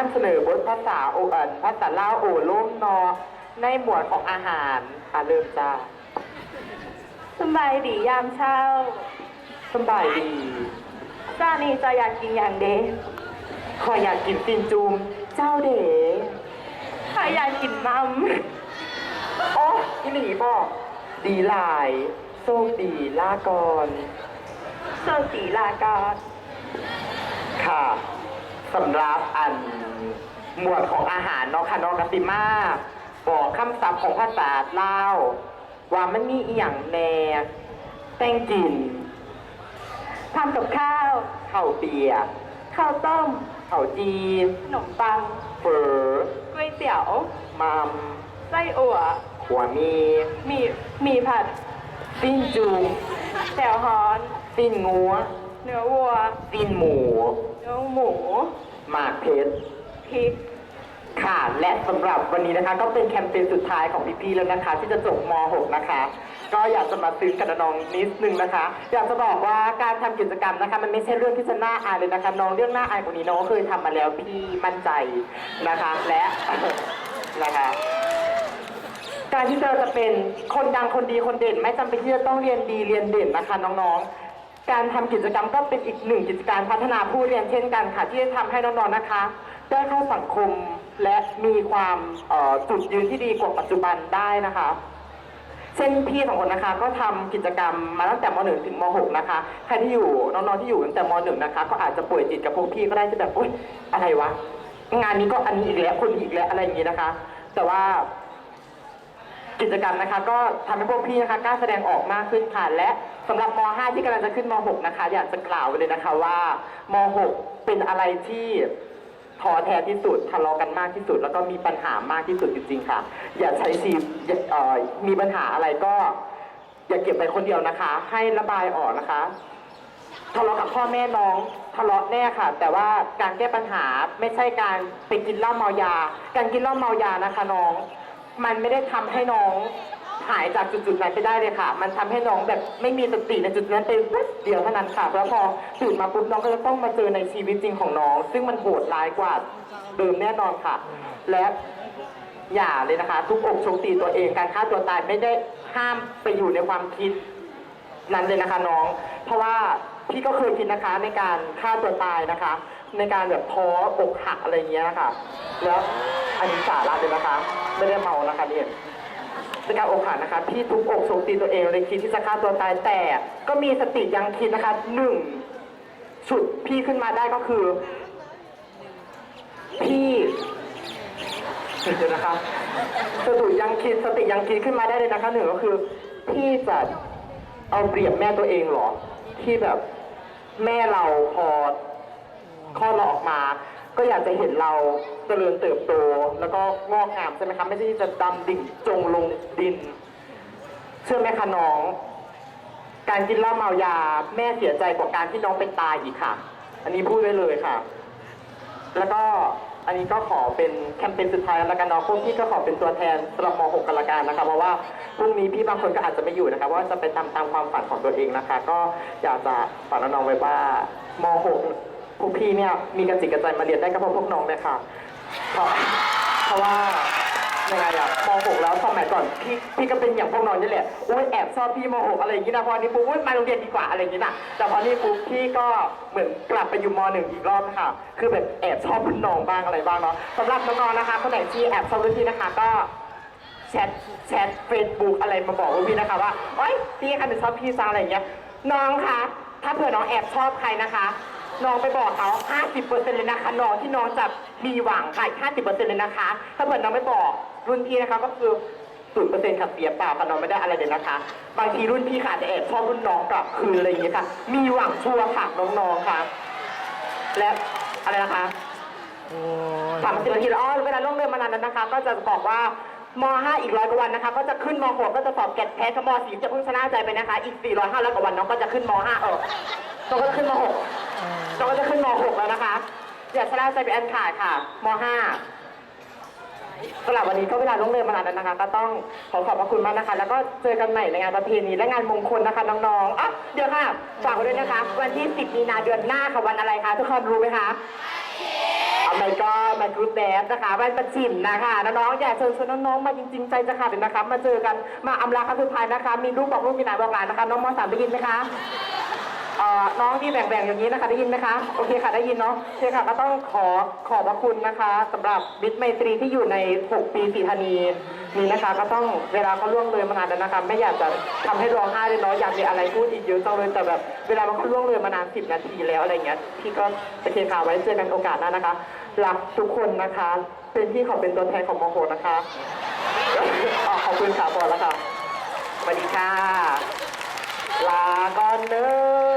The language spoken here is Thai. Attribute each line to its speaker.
Speaker 1: นำเสนอบทภาษาโอเอ่อภาษาลาวโอล่มเนอ ในหมวดของอาหารอะเริ่มจ้า
Speaker 2: สบายดียามเช้า
Speaker 1: สบายดี
Speaker 2: จ้านี่จะอยากกินอย่างเด
Speaker 1: ขอยอยากกินซินจูมเจ้าเด๋
Speaker 2: ถ้าอยากกินมัม
Speaker 1: โอ้อีหลีบอกดีหลายโชคดีลาก่อน
Speaker 2: โซตีลากาศ
Speaker 1: ค่ะ สำหรับอันหมวดของอาหารเนาะค่ะเน้องกติมาบอกคำศัพท์ของภาษาลาวว่ามันมีอีหยังแหน่แตงกิน
Speaker 2: ทำกับข้าว
Speaker 1: ข้าวเปียก
Speaker 2: ข้าวต้ม
Speaker 1: ข้าวจีน
Speaker 2: ขนมปัง
Speaker 1: เฝอ
Speaker 2: ก๋วยเตี๋ยว
Speaker 1: มัม
Speaker 2: ไส้อั่ว
Speaker 1: หัวมี
Speaker 2: มีมีผัด
Speaker 1: สิ้นจูง
Speaker 2: แจ่วฮ้อน
Speaker 1: สิ้นงัว
Speaker 2: เนื้อวัว
Speaker 1: สิ้นหมู
Speaker 2: เนื้อหมู
Speaker 1: หมากเพชร
Speaker 2: พริก
Speaker 1: ค่ะ และสำหรับวันนี้นะคะก็เป็นแคมเปญสุดท้ายของพี่ๆแล้วนะคะ ที่จะจบม .6 นะคะ ก็อยากจะมาซื้อกับน้องนิดนึงนะคะ อยากจะบอกว่าการทำกิจกรรมนะคะ มันไม่ใช่เรื่องที่จะน่าอายเลยนะคะ น้องเรื่องน่าอายกว่านี้น้องก็เคยทำมาแล้วพี่มั่นใจนะคะ และ นะคะ การที่เราจะเป็นคนดังคนดีคนเด่น ไม่จำเป็นที่จะต้องเรียนดีเรียนเด่นนะคะน้องๆ การทำกิจกรรมก็เป็นอีกหนึ่งกิจการพัฒนาผู้เรียนเช่นกันค่ะ ที่จะทำให้น้องๆนะคะ ได้เข้าสังคมและมีความจุดยืนที่ดีกว่าปัจจุบันได้นะคะเช่นพี่สองคนนะคะก็ทำกิจกรรมมาตั้งแต่ม .1 ถึงม .6 นะคะใครที่อยู่น้องๆที่อยู่ตั้งแต่ม .1 นะคะ ก็อาจจะป่วยจิตกับพวกพี่ก็ได้จะแบบอุ้ยอะไรวะงานนี้ก็อันนี้อีกแล้วคนอีกแล้วอะไรอย่างนี้นะคะ แต่ว่า กิจกรรมนะคะ ก็ทำให้พวกพี่นะคะกล้าแสดงออกมากขึ้นค่ะ และสำหรับม .5 ที่กำลังจะขึ้นม .6 นะคะ อยากจะกล่าวไว้เลยนะคะว่าม .6 เป็นอะไรที่ท้อแท้ที่สุดทะเลาะกันมากที่สุด แล้วก็มีปัญหามากที่สุดจริงๆค่ะ อย่าใช้ชีวิตมีปัญหาอะไรก็ อย่าเก็บไปคนเดียวนะคะ ให้ระบายออกนะคะทะเลาะกับพ่อแม่น้องทะเลาะแน่ค่ะ แต่ว่าการแก้ปัญหาไม่ใช่การไปกินเหล้าเมายา การกินเหล้าเมายานะคะน้อง มันไม่ได้ทำให้น้องหายจากจุดๆนั้นไปได้เลยค่ะ มันทำให้น้องแบบไม่มีสติในจุดนั้นไปแป๊บเดียวเท่านั้นค่ะแล้วพอตื่นมาปุ๊บน้องก็จะต้องมาเจอในชีวิตจริงของน้อง ซึ่งมันโหดร้ายกว่าเดิมแน่นอนค่ะ และอย่าเลยนะคะ ทุกอกชคตีตัวเองการฆ่าตัวตายไม่ได้ห้ามไปอยู่ในความคิดนั้นเลยนะคะน้อง เพราะว่าพี่ก็เคยคิดนะคะในการฆ่าตัวตายนะคะ ในการแบบท้ออกหักอะไรเงี้ยนะคะแล้วอันนี้สาระเลยนะคะ ไม่ได้เมานะคะเนี่ยในการอกหักนะคะพี่ทุบอกโจมตีตัวเองเลยคิดที่จะฆ่าตัวตายแต่ ก็มีสติยังคิดนะคะหนึ่งฉุดพี่ขึ้นมาได้ก็คือ พี่เดี๋ยวนะคะสติยังคิดสติยังคิดขึ้นมาได้เลยนะคะหนึ่งก็คือ พี่จะเอาเปรียบแม่ตัวเองเหรอ ที่แบบแม่เราพอ ก็อยากจะเห็นเราเจริญเติบโต แล้วก็งอกงามใช่ไหมคะไม่ใช่ที่จะดำดิ่งจงลงดิน เชื่อไหมคะน้อง การกินเหล้าเมายาแม่เสียใจกว่าการที่น้องเป็นตายอีกค่ะ อันนี้พูดไว้เลยค่ะ แล้วก็อันนี้ก็ขอเป็นแคมเปญสุดท้ายแล้วกันเนาะพวกพี่ก็ขอเป็นตัวแทนสำหรับม .6 กันละกันนะคะเพราะว่าพรุ่งนี้พี่บางคนก็อาจจะไม่อยู่นะคะว่าจะไปตามตามความฝันของตัวเองนะคะ ก็อยากจะฝากน้องๆไว้ว่าม .6 พวกพี่เนี่ยมีกระจิตกระใจมาเรียนได้ก็เพราะพวกน้องเลยค่ะเพราะเพราะว่ายังไงอะม .6 แล้วสมัยก่อนพี่พี่ก็เป็นอย่างพวกน้องนี่แหละโอ้ยแอบชอบพี่ม .6 อะไรอย่างนี้นะพอนนี้ปุ๊บอุ๊ยมาโรงเรียนดีกว่าอะไรอย่างนี้นะแต่พอนี่ปุ๊บพี่ก็เหมือนกลับไปอยู่ม .1 อีกรอบนะคะคือแบบแอบชอบรุ่นน้องบ้างอะไรบ้างเนาะสำหรับน้องๆนะคะคนไหนที่แอบชอบรุ่นพี่นะคะก็แชทแชทเฟซบุ๊กอะไรมาบอกพี่นะคะว่าโอ๊ยพี่คะหนูชอบพี่ซาอะไรอย่างเงี้ยน้องคะถ้าเผื่อน้องแอบชอบใครนะคะ น้องไปบอกเขา50%เลยนะคะน้องที่น้องจะมีหวังค่ะอีก50%เลยนะคะ ถ้าเผื่อน้องไม่บอกรุ่นพี่นะคะก็คือศูนย์เปอร์เซ็นต์ค่ะเสียเปล่าค่ะน้องไม่ได้อะไรเลยนะคะ บางทีรุ่นพี่ค่ะจะแอบชอบรุ่นน้องกลับคืนอะไรอย่างเงี้ยค่ะ มีหวังชัวร์ค่ะน้องๆค่ะ และอะไรนะคะสามสิบนาทีแล้วอ๋อเวลาล่วงเดินมานานนั้นนะคะ ก็จะบอกว่า ม 5 อีกร้อยกว่าวันนะคะ ก็จะขึ้นม 6 ก็จะสอบแกดแพทกับม4 จะเพิ่งชนะใจไปนะคะ อีก 400 500กว่าวันน้องก็จะขึ้นม 5 เออน้องก็จะขึ้นม 6 น้องก็จะขึ้นม 6 แล้วนะคะอย่าชนะใจไปอันขาดค่ะม 5 สำหรับวันนี้ก็เวลาล่วงเดิมานานนั้นนะคะ ก็ต้องขอขอบพระคุณมากนะคะ แล้วก็เจอกันใหม่ในงานประเพณีและงานมงคลนะคะน้องๆอะเดี๋ยวค่ะฝากไว้ด้วยนะคะ วันที่ 10 มีนาเดือนหน้าค่ะวันอะไรคะทุกคนรู้ไหมคะ รูทแบดนะคะแว่นประจิมนะคะน้องๆอยากเชิญชวนน้องๆมาจริงๆใจจะขาดเลยนะคะมาเจอกันมาอำลาครั้งสุดท้ายนะคะ มีลูกบอกลูกมีหลานบอกหลานนะคะ น้องมอสามได้ยินไหมคะเอ่อน้องที่แบ่งๆอย่างนี้นะคะได้ยินไหมคะโอเคค่ะได้ยินเนาะโอเคค่ะก็ต้องขอขอบพระคุณนะคะสำหรับมิตรไมตรีที่อยู่ใน 6 ปีสีธานีนี้นะคะก็ต้องเวลาเขาล่วงเลยมานานแล้วนะคะไม่อยากจะทำให้ร้องไห้เลยเนาะอยากมีอะไรพูดอีกเยอะจังเลยแต่แบบเวลามันก็ล่วงเลยมานาน10 นาทีแล้วอะไรเงี้ยพี่ก็โอเคค่ะไว้เจอกันโอกาสหน้านะคะ รักทุกคนนะคะ เป็นพี่ขอเป็นตัวแทนของมโหนะคะอ๋อขอบคุณค่ะพอแล้วค่ะสวัสดีค่ะ ลาก่อนเนอะ